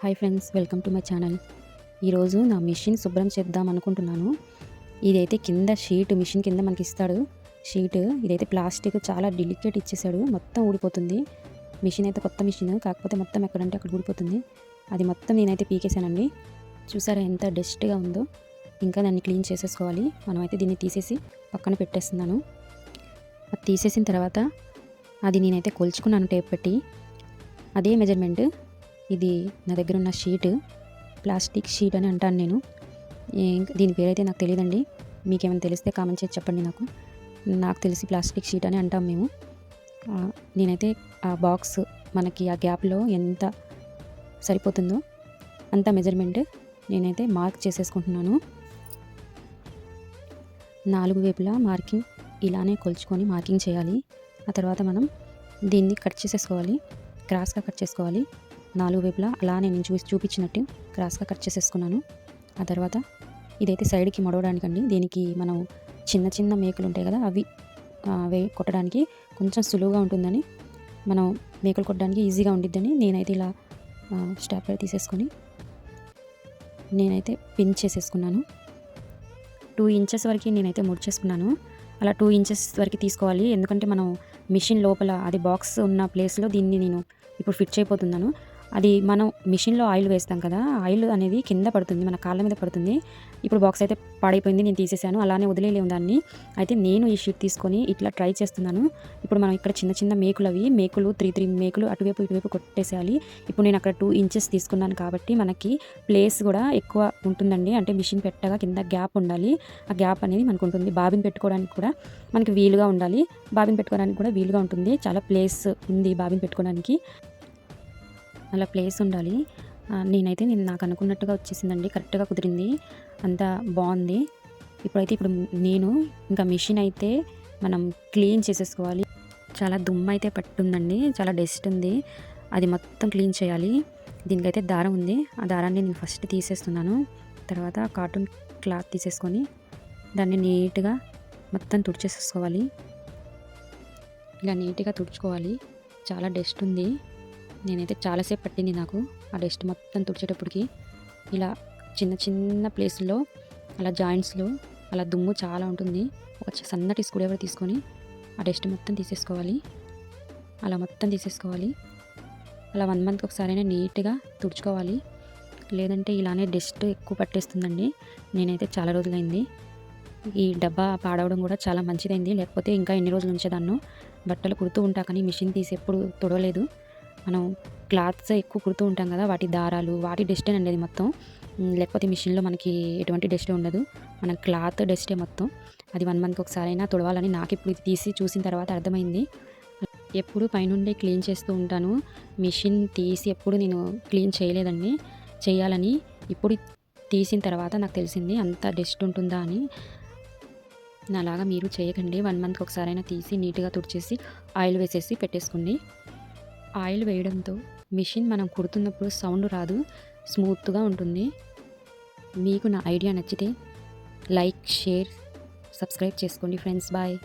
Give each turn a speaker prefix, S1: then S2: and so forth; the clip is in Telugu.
S1: Hi friends welcome to my channel. ఈరోజు నా మిషన్ శుభ్రం చేద్దాం అనుకుంటున్నాను. ఇదైతే కింద షీట్ మిషన్ కింద మనకి ఇస్తాడు. షీట్ ఇదైతే ప్లాస్టిక్ చాలా డెలికేట్ ఇచ్చేసాడు. మొత్తం ఊడిపోతుంది. మిషన్ అయితే కొత్త మిషన్ కాకపోతే మొత్తం ఎక్కడంటే అక్కడ ఊడిపోతుంది. అది మొత్తం నేనైతే పీకేశానండి. చూసారా ఎంత డస్ట్గా ఉందో. ఇంకా దాన్ని క్లీన్ చేసేసుకోవాలి. మనమైతే దీన్ని తీసేసి పక్కన పెట్టేస్తున్నాను. అది తీసేసిన తర్వాత అది నేనైతే కొలుచుకున్నాను టేప్ పెట్టి. అదే మెజర్మెంట్ ఇది నా దగ్గర ఉన్న షీట్ ప్లాస్టిక్ షీట్ అని అంటాను నేను. దీని పేరైతే నాకు తెలియదండి. మీకేమైనా తెలిస్తే కామెంట్ చేసి చెప్పండి నాకు. నాకు తెలిసి ప్లాస్టిక్ షీట్ అని అంటాం మేము. నేనైతే ఆ బాక్స్ మనకి ఆ గ్యాప్లో ఎంత సరిపోతుందో అంత మెజర్మెంట్ నేనైతే మార్క్ చేసేసుకుంటున్నాను. నాలుగు వైపులా మార్కింగ్ ఇలానే కొలుచుకొని మార్కింగ్ చేయాలి. ఆ తర్వాత మనం దీన్ని కట్ చేసేసుకోవాలి. క్రాస్గా కట్ చేసుకోవాలి. నాలుగు వైపులా అలానే నేను చూసి చూపించినట్టు క్రాస్గా కట్ చేసేసుకున్నాను. ఆ తర్వాత ఇదైతే సైడ్కి మడవడానికండి. దీనికి మనం చిన్న చిన్న మేకలు ఉంటాయి కదా అవి ఆ, వే కొట్టడానికి కొంచెం సులువుగా ఉంటుందని మనం మేకలు కొట్టడానికి ఈజీగా ఉండిద్దని నేనైతే ఇలా స్టాప్లర్ తీసేసుకొని నేనైతే పిన్ చేసేసుకున్నాను. టూ ఇంచెస్ వరకు నేనైతే ముడిచేసుకున్నాను అలా టూ ఇంచెస్ వరకు తీసుకోవాలి. ఎందుకంటే మనం మిషన్ లోపల అది బాక్స్ ఉన్న ప్లేస్లో దీన్ని నేను ఇప్పుడు ఫిట్ చేయబోతున్నాను. అది మనం మిషన్లో ఆయిల్ వేస్తాం కదా ఆయిల్ అనేది కింద పడుతుంది మన కాళ్ళ మీద పడుతుంది. ఇప్పుడు బాక్స్ అయితే పాడైపోయింది నేను తీసేసాను అలానే వదిలేలేము దాన్ని. అయితే నేను ఈ షీట్ తీసుకొని ఇట్లా ట్రై చేస్తున్నాను. ఇప్పుడు మనం ఇక్కడ చిన్న చిన్న మేకులు అవి మేకులు త్రీ త్రీ మేకులు అటువైపు ఇటువైపు కొట్టేసేయాలి. ఇప్పుడు నేను అక్కడ టూ ఇంచెస్ తీసుకున్నాను కాబట్టి మనకి ప్లేస్ కూడా ఎక్కువ ఉంటుందండి. అంటే మిషన్ పెట్టగా కింద గ్యాప్ ఉండాలి. ఆ గ్యాప్ అనేది మనకు ఉంటుంది. బాబిన్ పెట్టుకోవడానికి కూడా మనకి వీలుగా ఉండాలి. బాబిన్ పెట్టుకోవడానికి కూడా వీలుగా ఉంటుంది. చాలా ప్లేస్ ఉంది బాబిన్ పెట్టుకోవడానికి. అలా ప్లేస్ ఉండాలి. నేనైతే నేను నాకు అనుకున్నట్టుగా వచ్చేసిందండి. కరెక్ట్గా కుదిరింది. అంతా బాగుంది. ఇప్పుడైతే ఇప్పుడు నేను ఇంకా మిషన్ అయితే మనం క్లీన్ చేసేసుకోవాలి. చాలా దుమ్ము అయితే పట్టుందండి. చాలా డస్ట్ ఉంది. అది మొత్తం క్లీన్ చేయాలి. దీనికైతే దారం ఉంది. ఆ దారాన్ని నేను ఫస్ట్ తీసేస్తున్నాను. తర్వాత కాటన్ క్లాత్ తీసేసుకొని దాన్ని నీట్గా మొత్తం తుడిచేసేసుకోవాలి. ఇలా నీట్గా తుడుచుకోవాలి. చాలా డస్ట్ ఉంది. నేనైతే చాలాసేపు పట్టింది నాకు. ఆ డస్ట్ మొత్తం తుడిచేటప్పటికి ఇలా చిన్న చిన్న ప్లేస్లో అలా జాయింట్స్లో అలా దుమ్ము చాలా ఉంటుంది. ఒక సన్నటి స్క్రూడ్రైవర్ తీసుకొని ఆ డస్ట్ మొత్తం తీసేసుకోవాలి. అలా మొత్తం తీసేసుకోవాలి. అలా వన్ మంత్కి ఒకసారైనా నీట్గా తుడుచుకోవాలి. లేదంటే ఇలానే డస్ట్ ఎక్కువ పట్టేస్తుందండి. నేనైతే చాలా రోజులైంది. ఈ డబ్బా పాడవడం కూడా చాలా మంచిదైంది. లేకపోతే ఇంకా ఎన్ని రోజులు ఉంచేదాన్ను బట్టలు కుడుతూ ఉంటా కానీ మిషన్ తీసి ఎప్పుడు తుడవలేదు. మనం క్లాత్స్ ఎక్కువ కుడుతూ ఉంటాం కదా వాటి దారాలు వాటి డస్టే అండి అది మొత్తం లేకపోతే మిషన్లో మనకి ఎటువంటి డస్ట్ ఉండదు. మన క్లాత్ డస్టే మొత్తం. అది వన్ మంత్కి ఒకసారి అయినా తుడవాలని నాకు ఇప్పుడు ఇది తీసి చూసిన తర్వాత అర్థమైంది. ఎప్పుడు పైనుండి క్లీన్ చేస్తూ ఉంటాను. మిషన్ తీసి ఎప్పుడు నేను క్లీన్ చేయలేదండి. చేయాలని ఇప్పుడు తీసిన తర్వాత నాకు తెలిసింది అంత డస్ట్ ఉంటుందా అని. అలాగా మీరు చేయకండి. వన్ మంత్కి ఒకసారైనా తీసి నీట్గా తుడిచేసి ఆయిల్ వేసేసి పెట్టేసుకోండి. ఆయిల్ వేయడంతో మిషన్ మనం కుడుతున్నప్పుడు సౌండ్ రాదు స్మూత్గా ఉంటుంది. మీకు నా ఐడియా నచ్చితే లైక్ షేర్ సబ్స్క్రైబ్ చేసుకోండి ఫ్రెండ్స్. బాయ్.